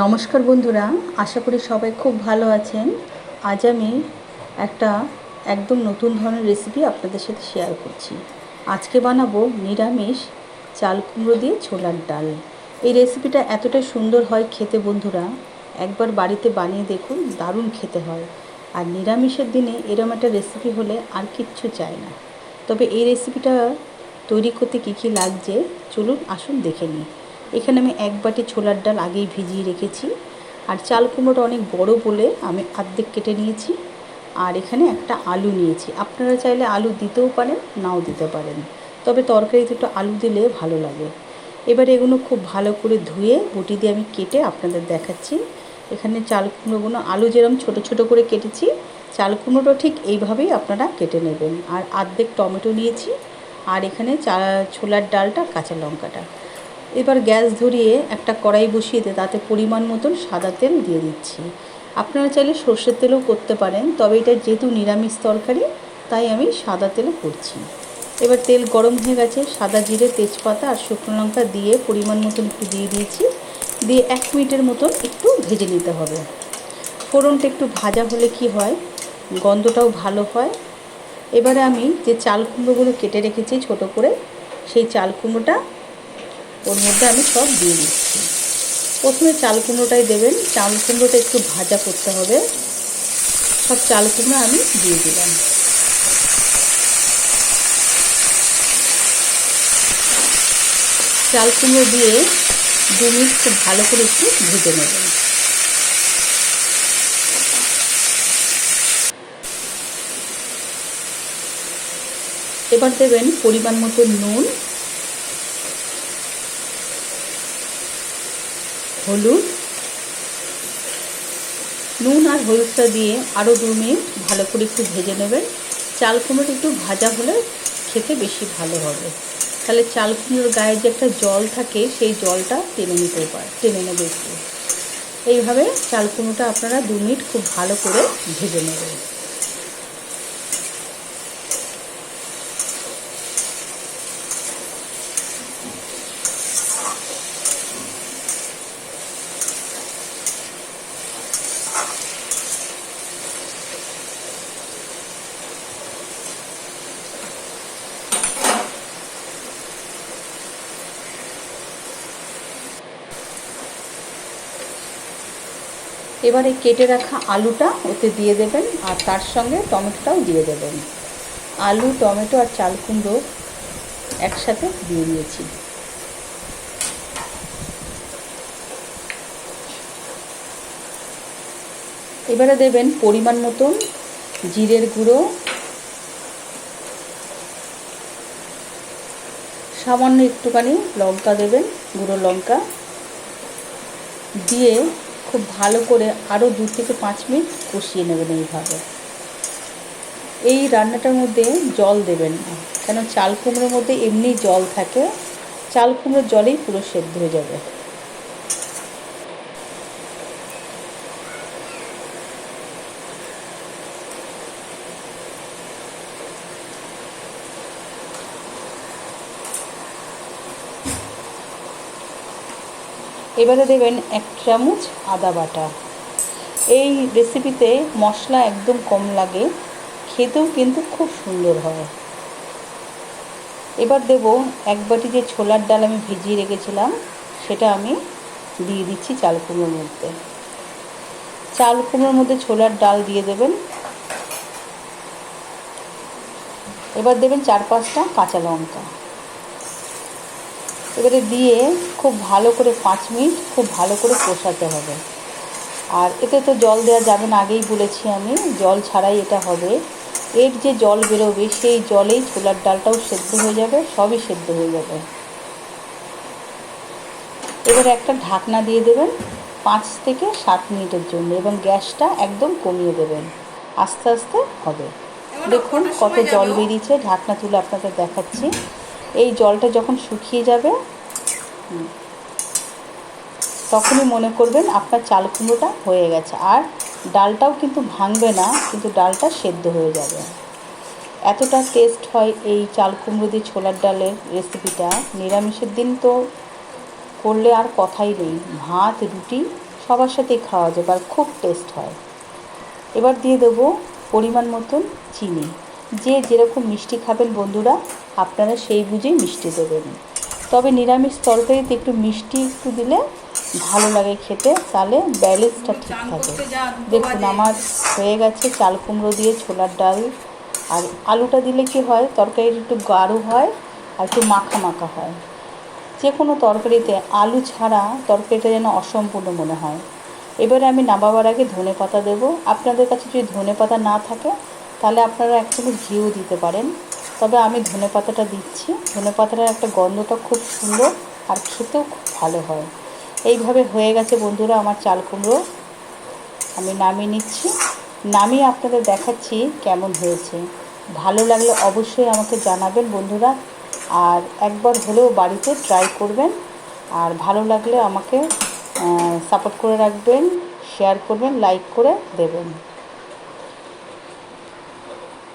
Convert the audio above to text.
নমস্কার বন্ধুরা, আশা করি সবাই খুব ভালো আছেন। আজ আমি একটা একদম নতুন ধরনের রেসিপি আপনাদের সাথে শেয়ার করছি। আজকে বানাবো নিরামিষ চাল কুমড়ো দিয়ে ছোলার ডাল। এই রেসিপিটা এতটা সুন্দর হয় খেতে বন্ধুরা, একবার বাড়িতে বানিয়ে দেখুন, দারুণ খেতে হয়। আর নিরামিষের দিনে এরম একটা রেসিপি হলে আর কিচ্ছু চাই না। তবে এই রেসিপিটা তৈরি করতে কী কী লাগছে, চলুন আসুন দেখে নিই। এখানে আমি এক বাটি ছোলার ডাল আগেই ভিজিয়ে রেখেছি। আর চাল কুমড়োটা অনেক বড় বলে আমি আর্ধেক কেটে নিয়েছি। আর এখানে একটা আলু নিয়েছি। আপনারা চাইলে আলু দিতেও পারেন, নাও দিতে পারেন। তবে তরকারিতে একটু আলু দিলে ভালো লাগে। এবার এগুলো খুব ভালো করে ধুয়ে বটি দিয়ে আমি কেটে আপনাদের দেখাচ্ছি। এখানে চাল কুমড়োগুলো, আলু যেরকম ছোট ছোট করে কেটেছি, চাল কুমড়োটা ঠিক এইভাবেই আপনারা কেটে নেবেন। আর আর্ধেক টমেটো নিয়েছি। আর এখানে চা ছোলার ডালটা কাঁচা লঙ্কাটা। এবার গ্যাস ধরিয়ে একটা কড়াই বসিয়ে দিয়ে তাতে পরিমাণ মতন সাদা তেল দিয়ে দিচ্ছি। আপনারা চাইলে সর্ষের তেলও করতে পারেন, তবে এটা যেহেতু নিরামিষ তরকারি, তাই আমি সাদা তেলে করছি। এবার তেল গরম হয়ে গেছে, সাদা জিরে, তেজপাতা আর শুকনো লঙ্কা দিয়ে পরিমাণ মতন একটু দিয়ে দিয়েছি। দিয়ে এক মিনিটের মতন একটু ভেজে নিতে হবে। ফোড়নটা একটু ভাজা হলে কি হয়? গন্ধটাও ভালো হয়। এবারে আমি যে চাল কুমড়োগুলো কেটে রেখেছি ছোট করে, সেই চাল কুমড়োটা ওর মধ্যে আমি সব দিয়ে দিচ্ছি। প্রথমে চাল কুমড়োটাই দেবেন। চাল কুমড়োটা একটু ভাজা করতে হবে। সব চাল কুমড়ো আমি দিয়ে দিলাম। চাল কুমড়ো দিয়ে দু মিনিট খুব ভালো করে একটু ভেজে নেবেন। এবার দেবেন পরিমাণ মতো নুন। হলুদ, নুন আর হলুদটা দিয়ে আরও দু মিনিট ভালো করে একটু ভেজে নেবেন। চাল কুমড়োটা একটু ভাজা হলে খেতে বেশি ভালো হবে। তাহলে চাল কুমড়োর গায়ে যে একটা জল থাকে, সেই জলটা টেনে নিতে পারে, টেনে নেবে একটু। এইভাবে চাল কুমড়োটা আপনারা দু মিনিট খুব ভালো করে ভেজে নেবেন। এবারে কেটে রাখা আলুটা ওতে দিয়ে দেবেন, আর তার সঙ্গে টমেটোটাও দিয়ে দেবেন। আলু, টমেটো আর চাল কুমড়ো একসাথে দিয়ে দিয়েছি। এবারে দেবেন পরিমাণ মতন জিরের গুঁড়ো, সামান্য একটুখানি লঙ্কা দেবেন, গুঁড়ো লঙ্কা। দিয়ে খুব ভালো করে আরও দু থেকে পাঁচ মিনিট কষিয়ে নেবেন এইভাবে। এই রান্নাটার মধ্যে জল দেবেন না, কেন চাল কুমড়োর মধ্যে এমনি জল থাকে, চাল কুমড়োর জলেই পুরো সেদ্ধ হয়ে যাবে। এবারে দেবেন এক চামচ আদা বাটা। এই রেসিপিতে মশলা একদম কম লাগে, খেতেও কিন্তু খুব সুন্দর হয়। এবার দেব এক বাটি যে ছোলার ডাল আমি ভিজিয়ে রেখেছিলাম, সেটা আমি দিয়ে দিচ্ছি চাল কুমড়োর মধ্যে। চাল কুমড়োর মধ্যে ছোলার ডাল দিয়ে দেবেন। এবার দেবেন চার পাঁচটা কাঁচা লঙ্কা। এবারে দিয়ে খুব ভালো করে পাঁচ মিনিট খুব ভালো করে কষাতে হবে। আর এতে তো জল দেওয়া যাবে না আগেই বলেছি আমি জল ছাড়াই এটা হবে। এর যে জল বেরোবে সেই জলেই ছোলার ডালটাও সেদ্ধ হয়ে যাবে সবই সেদ্ধ হয়ে যাবে। এবারে একটা ঢাকনা দিয়ে দেবেন পাঁচ থেকে সাত মিনিটের জন্য এবং গ্যাসটা একদম কমিয়ে দেবেন। আস্তে আস্তে হবে। দেখুন কত জল বেরিয়েছে ঢাকনা তুলে আপনাদের দেখাচ্ছি। এই জলটা যখন শুকিয়ে যাবে তখনই মনে করবেন আপনার চাল কুমড়োটা হয়ে গেছে। আর ডালটাও কিন্তু ভাঙবে না, কিন্তু ডালটা সেদ্ধ হয়ে যাবে। এতটা টেস্ট হয় এই চাল কুমড়ো দিয়ে ছোলার ডালের রেসিপিটা নিরামিষের দিন তো করলে আর কথাই নেই। ভাত, রুটি সবার সাথেই খাওয়া যাবে আর খুব টেস্ট হয়। এবার দিয়ে দেবো পরিমাণ মতন চিনি। যে যেরকম মিষ্টি খাবেন বন্ধুরা, আপনারা সেই বুঝেই মিষ্টি দেবেন। তবে নিরামিষ তরকারিতে একটু মিষ্টি একটু দিলে ভালো লাগে খেতে তাহলে ব্যালেন্সটা ঠিক থাকে। দেখুন আমার হয়ে গেছে চাল কুমড়ো দিয়ে ছোলার ডাল। আর আলুটা দিলে কি হয় তরকারিটা একটু গাঢ় হয় আর একটু মাখা মাখা হয়। যে কোনো তরকারিতে আলু ছাড়া তরকারিটা যেন অসম্পূর্ণ মনে হয়। এবারে আমি নামাবার আগে ধনে পাতা দেবো। আপনাদের কাছে যদি ধনে পাতা না থাকে তাহলে আপনারা এক চামচ ঘিও দিতে পারেন। তবে আমি ধনে পাতাটা দিচ্ছি। ধনে পাতাটার একটা গন্ধটা খুব সুন্দর আর খেতেও খুব ভালো হয়। এইভাবে হয়ে গেছে বন্ধুরা আমার চাল কুমড়ো। আমি নামিয়ে নিচ্ছি। নামিয়ে আপনাদের দেখাচ্ছি কেমন হয়েছে। ভালো লাগলে অবশ্যই আমাকে জানাবেন বন্ধুরা। আর একবার হলেও বাড়িতে ট্রাই করবেন। আর ভালো লাগলে আমাকে সাপোর্ট করে রাখবেন শেয়ার করবেন লাইক করে দেবেন।